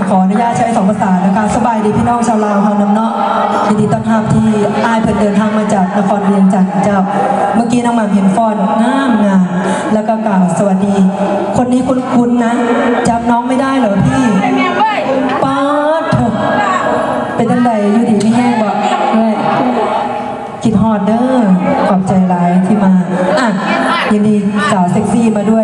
ำขออนุญาตใช้สองภาษานะคะสบายดีพี่น้องชาวลาวเฮาน้ำเนาะยินดีต้อนรับที่อายเพิ่นเดินทางมาจากนครเวียงจันทร์เจ้า เมื่อกี้น้องหม่ำเห็นฟอนงามงามแล้วก็กล่าวสวัสดี คนนี้คุ้นๆนะจำน้องไม่ได้เหรอพี่ป๊าดเป็นตั้งใดอยู่ดีไม่แห้งบอกเลยคิดฮอดเดอร์ขอบใจหลายที่มาอะยินดีสาวเซ็กซี่มาด้วย